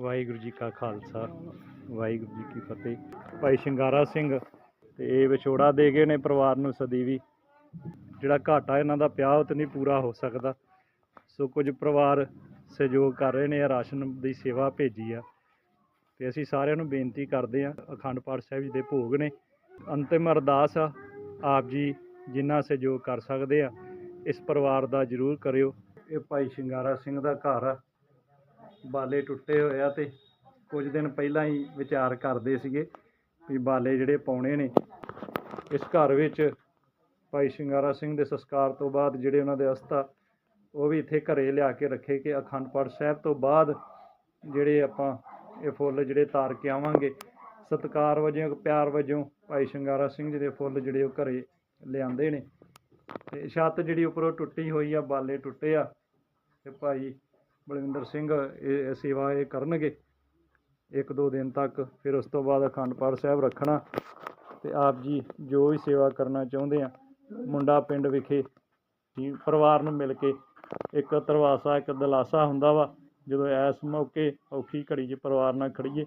ਵਾਹਿਗੁਰੂ ਜੀ ਕਾ ਖਾਲਸਾ, ਵਾਹਿਗੁਰੂ ਜੀ ਕੀ ਫਤਿਹ। ਭਾਈ ਸ਼ਿੰਗਾਰਾ ਸਿੰਘ ਤੇ ਇਹ ਵਿਛੋੜਾ ਦੇ ਗਏ ਨੇ ਪਰਿਵਾਰ ਨੂੰ ਸਦੀਵੀ ਜਿਹੜਾ ਘਾਟਾ ਇਹਨਾਂ ਦਾ ਪਿਆ, ਉਹ ਤੇ ਨਹੀਂ ਪੂਰਾ ਹੋ ਸਕਦਾ। ਸੋ ਕੁਝ ਪਰਿਵਾਰ ਸਹਿਯੋਗ ਕਰ ਰਹੇ ਨੇ, ਇਹ ਰਾਸ਼ਨ ਦੀ ਸੇਵਾ ਭੇਜੀ ਆ। ਤੇ ਅਸੀਂ ਸਾਰਿਆਂ ਨੂੰ ਬੇਨਤੀ ਕਰਦੇ ਆ ਅਖੰਡ ਪਾਠ ਸਾਹਿਬ ਜੀ ਦੇ ਭੋਗ ਨੇ। ਅੰਤਿਮ ਅਰਦਾਸ ਆ, ਆਪ ਜੀ ਜਿੰਨਾ ਸਹਿਯੋਗ ਕਰ ਸਕਦੇ ਆ, ਇਸ ਪਰਿਵਾਰ ਦਾ ਜ਼ਰੂਰ ਕਰਿਓ। ਇਹ ਭਾਈ ਸ਼ਿੰਗਾਰਾ ਸਿੰਘ ਦਾ ਘਰ ਆ। ਬਾਲੇ ਟੁੱਟੇ ਹੋਏ ਆ ਤੇ ਕੁਝ ਦਿਨ ਪਹਿਲਾਂ ਹੀ ਵਿਚਾਰ ਕਰਦੇ ਸੀਗੇ ਵੀ ਬਾਲੇ ਜਿਹੜੇ ਪਾਉਣੇ ਨੇ, ਇਸ ਘਰ ਵਿੱਚ ਭਾਈ ਸ਼ਿੰਗਾਰਾ ਸਿੰਘ ਦੇ ਸੰਸਕਾਰ ਤੋਂ ਬਾਅਦ ਜਿਹੜੇ ਉਹਨਾਂ ਦੇ ਅਸਥਾ, ਉਹ ਵੀ ਇੱਥੇ ਘਰੇ ਲਿਆ ਕੇ ਰੱਖੇ ਕਿ ਅਖੰਡ ਪਾਠ ਸਾਹਿਬ ਤੋਂ ਬਾਅਦ ਜਿਹੜੇ ਆਪਾਂ ਇਹ ਫੁੱਲ ਜਿਹੜੇ ਤਾਰ ਕੇ ਆਵਾਂਗੇ, ਸਤਿਕਾਰ ਵਜੋਂ ਪਿਆਰ ਵਜੋਂ ਭਾਈ ਸ਼ਿੰਗਾਰਾ ਸਿੰਘ ਜੀ ਦੇ ਫੁੱਲ ਜਿਹੜੇ ਉਹ ਘਰੇ ਲਿਆਂਦੇ ਨੇ। ਤੇ ਛੱਤ ਜਿਹੜੀ ਉੱਪਰੋਂ ਟੁੱਟੀ ਹੋਈ ਆ, ਬਾਲੇ ਟੁੱਟੇ ਆ, ਤੇ ਭਾਈ ਬਲਵਿੰਦਰ ਸਿੰਘ, ਇਹ ਸੇਵਾ ਇਹ ਕਰਨਗੇ। ਇੱਕ ਦੋ ਦਿਨ ਤੱਕ ਫਿਰ ਉਸ ਤੋਂ ਬਾਅਦ ਅਖੰਡ ਪਾਠ ਸਾਹਿਬ ਰੱਖਣਾ। ਤੇ ਆਪ ਜੀ ਜੋ ਵੀ ਸੇਵਾ ਕਰਨਾ ਚਾਹੁੰਦੇ ਆ, ਮੁੰਡਾ ਪਿੰਡ ਵਿਖੇ ਪਰਿਵਾਰ ਨੂੰ ਮਿਲ ਕੇ ਇੱਕ ਤਰਵਾਸਾ, ਇੱਕ ਦਲਾਸਾ ਹੁੰਦਾ ਵਾ। ਜਦੋਂ ਇਸ ਮੌਕੇ ਔਖੀ ਘੜੀ 'ਚ ਪਰਿਵਾਰ ਨਾਲ ਖੜੀਏ